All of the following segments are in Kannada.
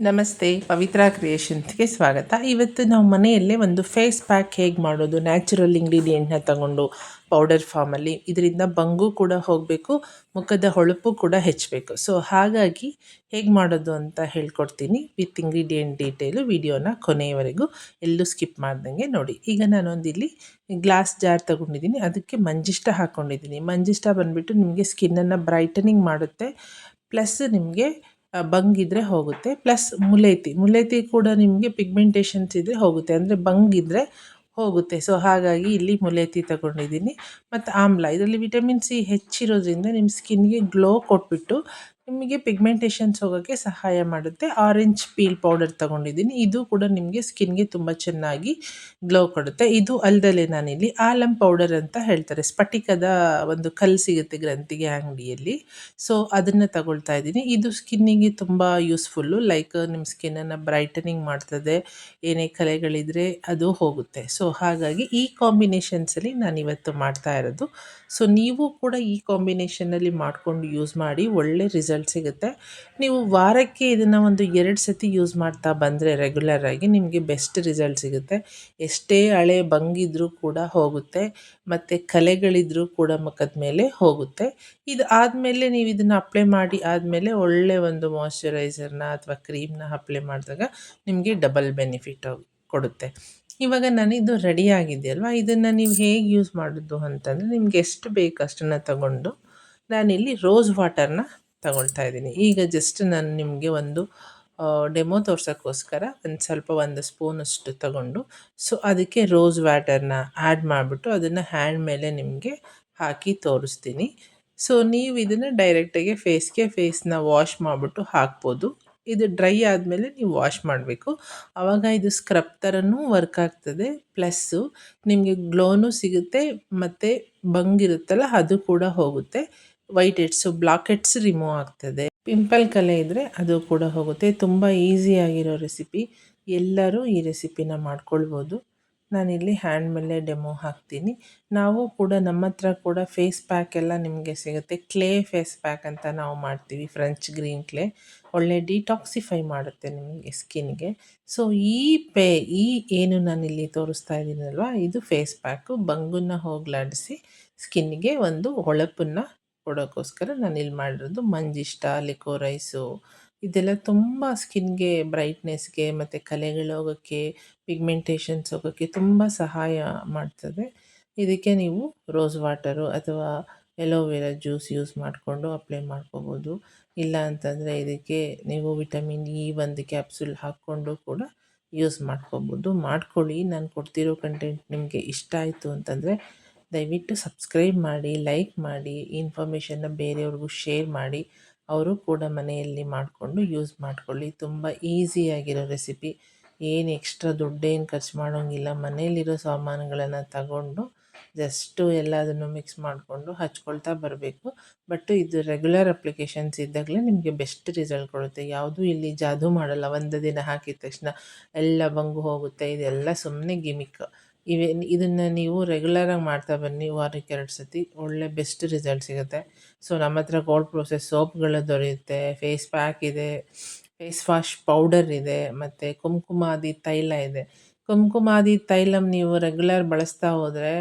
ನಮಸ್ತೆ, ಪವಿತ್ರ ಕ್ರಿಯೇಷನ್ಸ್ಗೆ ಸ್ವಾಗತ. ಇವತ್ತು ನಾವು ಮನೆಯಲ್ಲೇ ಒಂದು ಫೇಸ್ ಪ್ಯಾಕ್ ಹೇಗೆ ಮಾಡೋದು, ನ್ಯಾಚುರಲ್ ಇಂಗ್ರೀಡಿಯೆಂಟ್ನ ತಗೊಂಡು ಪೌಡರ್ ಫಾರ್ಮಲ್ಲಿ. ಇದರಿಂದ ಬಂಗು ಕೂಡ ಹೋಗಬೇಕು, ಮುಖದ ಹೊಳಪು ಕೂಡ ಹೆಚ್ಚಬೇಕು. ಸೊ, ಹಾಗಾಗಿ ಹೇಗೆ ಮಾಡೋದು ಅಂತ ಹೇಳ್ಕೊಡ್ತೀನಿ. ವಿತ್ ಇಂಗ್ರೀಡಿಯೆಂಟ್ ಡೀಟೇಲು ವಿಡಿಯೋನ ಕೊನೆಯವರೆಗೂ ಎಲ್ಲೂ ಸ್ಕಿಪ್ ಮಾಡ್ದಂಗೆ ನೋಡಿ. ಈಗ ನಾನೊಂದು ಇಲ್ಲಿ ಗ್ಲಾಸ್ ಜಾರ್ ತಗೊಂಡಿದ್ದೀನಿ. ಅದಕ್ಕೆ ಮಂಜಿಷ್ಟ ಹಾಕ್ಕೊಂಡಿದ್ದೀನಿ ಮಂಜಿಷ್ಟ ಬಂದುಬಿಟ್ಟು ನಿಮಗೆ ಸ್ಕಿನ್ನನ್ನು ಬ್ರೈಟನಿಂಗ್ ಮಾಡುತ್ತೆ. ಪ್ಲಸ್ ನಿಮಗೆ ಬಂಗಿದ್ರೆ ಹೋಗುತ್ತೆ. ಪ್ಲಸ್ ಮುಲೇತಿ ಮುಲೇತಿ ಕೂಡ ನಿಮಗೆ ಪಿಗ್ಮೆಂಟೇಷನ್ಸ್ ಇದ್ದರೆ ಹೋಗುತ್ತೆ. ಅಂದರೆ ಬಂಗಿದ್ರೆ ಹೋಗುತ್ತೆ. ಸೊ ಹಾಗಾಗಿ ಇಲ್ಲಿ ಮುಲೇತಿ ತಗೊಂಡಿದ್ದೀನಿ. ಮತ್ತು ಆಮ್ಲ. ಇದರಲ್ಲಿ ವಿಟಮಿನ್ ಸಿ ಹೆಚ್ಚಿರೋದ್ರಿಂದ ನಿಮ್ಮ ಸ್ಕಿನ್ಗೆ ಗ್ಲೋ ಕೊಟ್ಬಿಟ್ಟು ನಿಮಗೆ ಪಿಗ್ಮೆಂಟೇಷನ್ಸ್ ಹೋಗೋಕ್ಕೆ ಸಹಾಯ ಮಾಡುತ್ತೆ. ಆರೆಂಜ್ ಪೀಲ್ ಪೌಡರ್ ತೊಗೊಂಡಿದ್ದೀನಿ. ಇದು ಕೂಡ ನಿಮಗೆ ಸ್ಕಿನ್ಗೆ ತುಂಬ ಚೆನ್ನಾಗಿ ಗ್ಲೋ ಕೊಡುತ್ತೆ. ಇದು ಅಲ್ದಲೆ ನಾನಿಲ್ಲಿ ಆಲಂ ಪೌಡರ್ ಅಂತ ಹೇಳ್ತಾರೆ. ಸ್ಫಟಿಕದ ಒಂದು ಕಲ್ಲು ಸಿಗುತ್ತೆ ಗ್ರಂಥಿಗೆ ಅಂಗಡಿಯಲ್ಲಿ. ಸೊ, ಅದನ್ನು ತಗೊಳ್ತಾ ಇದ್ದೀನಿ. ಇದು ಸ್ಕಿನ್ನಿಗೆ ತುಂಬ ಯೂಸ್ಫುಲ್ಲು. ಲೈಕ್ ನಿಮ್ಮ ಸ್ಕಿನ್ನನ್ನು ಬ್ರೈಟನಿಂಗ್ ಮಾಡ್ತದೆ, ಏನೇ ಕಲೆಗಳಿದ್ರೆ ಅದು ಹೋಗುತ್ತೆ. ಸೊ, ಹಾಗಾಗಿ ಈ ಕಾಂಬಿನೇಷನ್ಸಲ್ಲಿ ನಾನು ಇವತ್ತು ಮಾಡ್ತಾ ಇರೋದು. ಸೊ ನೀವು ಕೂಡ ಈ ಕಾಂಬಿನೇಷನಲ್ಲಿ ಮಾಡಿಕೊಂಡು ಯೂಸ್ ಮಾಡಿ ಒಳ್ಳೆ ರಿಸಲ್ಟ್ ಸಿಗುತ್ತೆ. ನೀವು ವಾರಕ್ಕೆ ಇದನ್ನು ಒಂದು ಎರಡು ಸತಿ ಯೂಸ್ ಮಾಡ್ತಾ ಬಂದರೆ ರೆಗ್ಯುಲರಾಗಿ ನಿಮಗೆ ಬೆಸ್ಟ್ ರಿಸಲ್ಟ್ ಸಿಗುತ್ತೆ. ಎಷ್ಟೇ ಹಳೆ ಬಂಗಿದ್ರೂ ಕೂಡ ಹೋಗುತ್ತೆ. ಮತ್ತು ಕಲೆಗಳಿದ್ರೂ ಕೂಡ ಮುಖದ ಮೇಲೆ ಹೋಗುತ್ತೆ. ಇದು ಆದಮೇಲೆ ನೀವು ಇದನ್ನು ಅಪ್ಲೈ ಮಾಡಿ ಆದಮೇಲೆ ಒಳ್ಳೆ ಒಂದು ಮಾಯಶ್ಚರೈಸರ್ನ ಅಥವಾ ಕ್ರೀಮ್ನ ಅಪ್ಲೈ ಮಾಡಿದಾಗ ನಿಮಗೆ ಡಬಲ್ ಬೆನಿಫಿಟ್ ಕೊಡುತ್ತೆ. ಇವಾಗ ನಾನು ಇದು ರೆಡಿ ಆಗಿದೆಯಲ್ವ? ಇದನ್ನು ನೀವು ಹೇಗೆ ಯೂಸ್ ಮಾಡೋದು ಅಂತಂದರೆ ನಿಮ್ಗೆ ಎಷ್ಟು ಬೇಕು ಅಷ್ಟನ್ನು ತಗೊಂಡು ನಾನಿಲ್ಲಿ ರೋಸ್ ವಾಟರ್ನ ತಗೊಳ್ತಾ ಇದ್ದೀನಿ. ಈಗ ಜಸ್ಟ್ ನಾನು ನಿಮಗೆ ಒಂದು ಡೆಮೋ ತೋರ್ಸೋಕ್ಕೋಸ್ಕರ ಒಂದು ಸ್ವಲ್ಪ ಒಂದು ಸ್ಪೂನಷ್ಟು ತಗೊಂಡು ಸೊ ಅದಕ್ಕೆ ರೋಸ್ ವಾಟರ್ನ ಆ್ಯಡ್ ಮಾಡಿಬಿಟ್ಟು ಅದನ್ನು ಹ್ಯಾಂಡ್ ಮೇಲೆ ನಿಮಗೆ ಹಾಕಿ ತೋರಿಸ್ತೀನಿ. ಸೊ ನೀವು ಇದನ್ನು ಡೈರೆಕ್ಟಾಗಿ ಫೇಸ್ಗೆ ಫೇಸ್ನ ವಾಶ್ ಮಾಡಿಬಿಟ್ಟು ಹಾಕ್ಬೋದು. ಇದು ಡ್ರೈ ಆದಮೇಲೆ ನೀವು ವಾಶ್ ಮಾಡಬೇಕು. ಆವಾಗ ಇದು ಸ್ಕ್ರಬ್ ಥರನೂ ವರ್ಕ್ ಆಗ್ತದೆ. ಪ್ಲಸ್ಸು ನಿಮಗೆ ಗ್ಲೋನೂ ಸಿಗುತ್ತೆ, ಮತ್ತು ಬಂಗಿರುತ್ತಲ್ಲ ಅದು ಕೂಡ ಹೋಗುತ್ತೆ. ವೈಟ್ ಹೆಡ್ಸು ಬ್ಲಾಕ್ ರಿಮೂವ್ ಆಗ್ತದೆ. ಪಿಂಪಲ್ ಕಲೆ ಇದ್ದರೆ ಅದು ಕೂಡ ಹೋಗುತ್ತೆ. ತುಂಬ ಈಸಿಯಾಗಿರೋ ರೆಸಿಪಿ. ಎಲ್ಲರೂ ಈ ರೆಸಿಪಿನ ಮಾಡ್ಕೊಳ್ಬೋದು. ನಾನಿಲ್ಲಿ ಹ್ಯಾಂಡ್ ಮೇಲೆ ಡೆಮೋ ಹಾಕ್ತೀನಿ. ನಾವು ಕೂಡ ನಮ್ಮ ಹತ್ರ ಕೂಡ ಫೇಸ್ ಪ್ಯಾಕ್ ಎಲ್ಲ ನಿಮಗೆ ಸಿಗುತ್ತೆ. ಕ್ಲೇ ಫೇಸ್ ಪ್ಯಾಕ್ ಅಂತ ನಾವು ಮಾಡ್ತೀವಿ ಫ್ರೆಂಚ್ ಗ್ರೀನ್ ಕ್ಲೇ ಒಳ್ಳೆ ಡಿಟಾಕ್ಸಿಫೈ ಮಾಡುತ್ತೆ ನಿಮಗೆ ಸ್ಕಿನ್ಗೆ ಸೊ ಈ ಪೇ, ಈ ಏನು ನಾನಿಲ್ಲಿ ತೋರಿಸ್ತಾ ಇದ್ದೀನಲ್ವ, ಇದು ಫೇಸ್ ಪ್ಯಾಕು ಬಂಗುನ ಹೋಗ್ಲಾಡಿಸಿ ಸ್ಕಿನ್ಗೆ ಒಂದು ಹೊಳಪನ್ನು ಕೊಡೋಕ್ಕೋಸ್ಕರ ನಾನು ಇಲ್ಲಿ ಮಾಡಿರೋದು ಮಂಜಿಷ್ಟ ಲಿಕೋರೈಸು ಇದೆಲ್ಲ ತುಂಬ ಸ್ಕಿನ್ಗೆ, ಬ್ರೈಟ್ನೆಸ್ಗೆ ಮತ್ತು ಕಲೆಗಳು ಹೋಗೋಕ್ಕೆ, ಪಿಗ್ಮೆಂಟೇಷನ್ಸ್ ಹೋಗೋಕ್ಕೆ ತುಂಬ ಸಹಾಯ ಮಾಡ್ತದೆ. ಇದಕ್ಕೆ ನೀವು ರೋಸ್ ವಾಟರು ಅಥವಾ ಎಲೋವೆರಾ ಜ್ಯೂಸ್ ಯೂಸ್ ಮಾಡಿಕೊಂಡು ಅಪ್ಲೈ ಮಾಡ್ಕೋಬೋದು. ಇಲ್ಲ ಅಂತಂದರೆ ಇದಕ್ಕೆ ನೀವು ವಿಟಮಿನ್ ಇ ಒಂದು ಕ್ಯಾಪ್ಸುಲ್ ಹಾಕ್ಕೊಂಡು ಕೂಡ ಯೂಸ್ ಮಾಡ್ಕೋಬೋದು. ಮಾಡ್ಕೊಳ್ಳಿ. ನಾನು ಕೊಡ್ತಿರೋ ಕಂಟೆಂಟ್ ನಿಮಗೆ ಇಷ್ಟ ಆಯಿತು ಅಂತಂದರೆ ದಯವಿಟ್ಟು ಸಬ್ಸ್ಕ್ರೈಬ್ ಮಾಡಿ, ಲೈಕ್ ಮಾಡಿ, ಇನ್ಫಾರ್ಮೇಷನ್ನ ಬೇರೆಯವ್ರಿಗೂ ಶೇರ್ ಮಾಡಿ. ಅವರು ಕೂಡ ಮನೆಯಲ್ಲಿ ಮಾಡಿಕೊಂಡು ಯೂಸ್ ಮಾಡ್ಕೊಳ್ಳಿ. ತುಂಬ ಈಸಿಯಾಗಿರೋ ರೆಸಿಪಿ ಏನು ಎಕ್ಸ್ಟ್ರಾ ದುಡ್ಡೇನು ಖರ್ಚು ಮಾಡೋಂಗಿಲ್ಲ. ಮನೆಯಲ್ಲಿರೋ ಸಾಮಾನುಗಳನ್ನು ತಗೊಂಡು ಜಸ್ಟು ಎಲ್ಲದನ್ನು ಮಿಕ್ಸ್ ಮಾಡಿಕೊಂಡು ಹಚ್ಕೊಳ್ತಾ ಬರಬೇಕು. ಬಟ್ ಇದು ರೆಗ್ಯುಲರ್ ಅಪ್ಲಿಕೇಶನ್ಸ್ ಇದ್ದಾಗಲೇ ನಿಮಗೆ ಬೆಸ್ಟ್ ರಿಸಲ್ಟ್ ಕೊಡುತ್ತೆ. ಯಾವುದೂ ಇಲ್ಲಿ ಜಾದೂ ಮಾಡಲ್ಲ. ಒಂದು ದಿನ ಹಾಕಿದ ತಕ್ಷಣ ಎಲ್ಲ ಬಂಗು ಹೋಗುತ್ತೆ. ಇದೆಲ್ಲ ಸುಮ್ಮನೆ ಗಿಮಿಕ್ ಇವೆ, ಇದನ್ನು ನೀವು ರೆಗ್ಯುಲರಾಗಿ ಮಾಡ್ತಾ ಬನ್ನಿ ವಾರಕ್ಕೆ ಎರಡು ಸತಿ ಒಳ್ಳೆ ಬೆಸ್ಟ್ ರಿಸಲ್ಟ್ ಸಿಗುತ್ತೆ. ಸೊ ನಮ್ಮ ಹತ್ರ ಗೋಲ್ಡ್ ಪ್ರೋಸೆಸ್ ಸೋಪ್ಗಳು ದೊರೆಯುತ್ತೆ. ಫೇಸ್ ಪ್ಯಾಕ್ ಇದೆ. ಫೇಸ್ ವಾಶ್ ಪೌಡರ್ ಇದೆ. ಮತ್ತು ಕುಂಕುಮಾದಿ ತೈಲ ಇದೆ. ಕುಂಕುಮಾದಿ ತೈಲಂ ನೀವು ರೆಗ್ಯುಲರ್ ಬಳಸ್ತಾ ಹೋದರೆ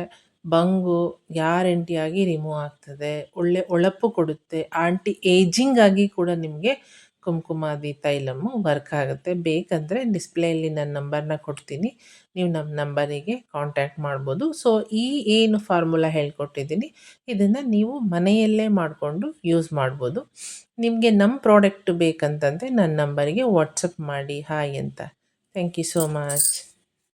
ಬಂಗು ಗ್ಯಾರಂಟಿಯಾಗಿ ರಿಮೂವ್ ಆಗ್ತದೆ. ಒಳ್ಳೆ ಹೊಳಪು ಕೊಡುತ್ತೆ. ಆಂಟಿ ಏಜಿಂಗ್ ಆಗಿ ಕೂಡ ನಿಮಗೆ ಕುಂಕುಮಾದಿ ತೈಲಮ್ಮು ವರ್ಕ್ ಆಗುತ್ತೆ. ಬೇಕಂದರೆ ಡಿಸ್ಪ್ಲೇಯಲ್ಲಿ ನನ್ನ ನಂಬರ್ನ ಕೊಡ್ತೀನಿ. ನೀವು ನಮ್ಮ ನಂಬರಿಗೆ ಕಾಂಟ್ಯಾಕ್ಟ್ ಮಾಡ್ಬೋದು. ಸೊ ಈ ಏನು ಫಾರ್ಮುಲಾ ಹೇಳ್ಕೊಟ್ಟಿದ್ದೀನಿ, ಇದನ್ನು ನೀವು ಮನೆಯಲ್ಲೇ ಮಾಡಿಕೊಂಡು ಯೂಸ್ ಮಾಡ್ಬೋದು. ನಿಮಗೆ ನಮ್ಮ ಪ್ರಾಡಕ್ಟ್ ಬೇಕಂತಂದರೆ ನನ್ನ ನಂಬರಿಗೆ ವಾಟ್ಸಪ್ ಮಾಡಿ. ಹಾಯ್ ಅಂತ. Thank you so much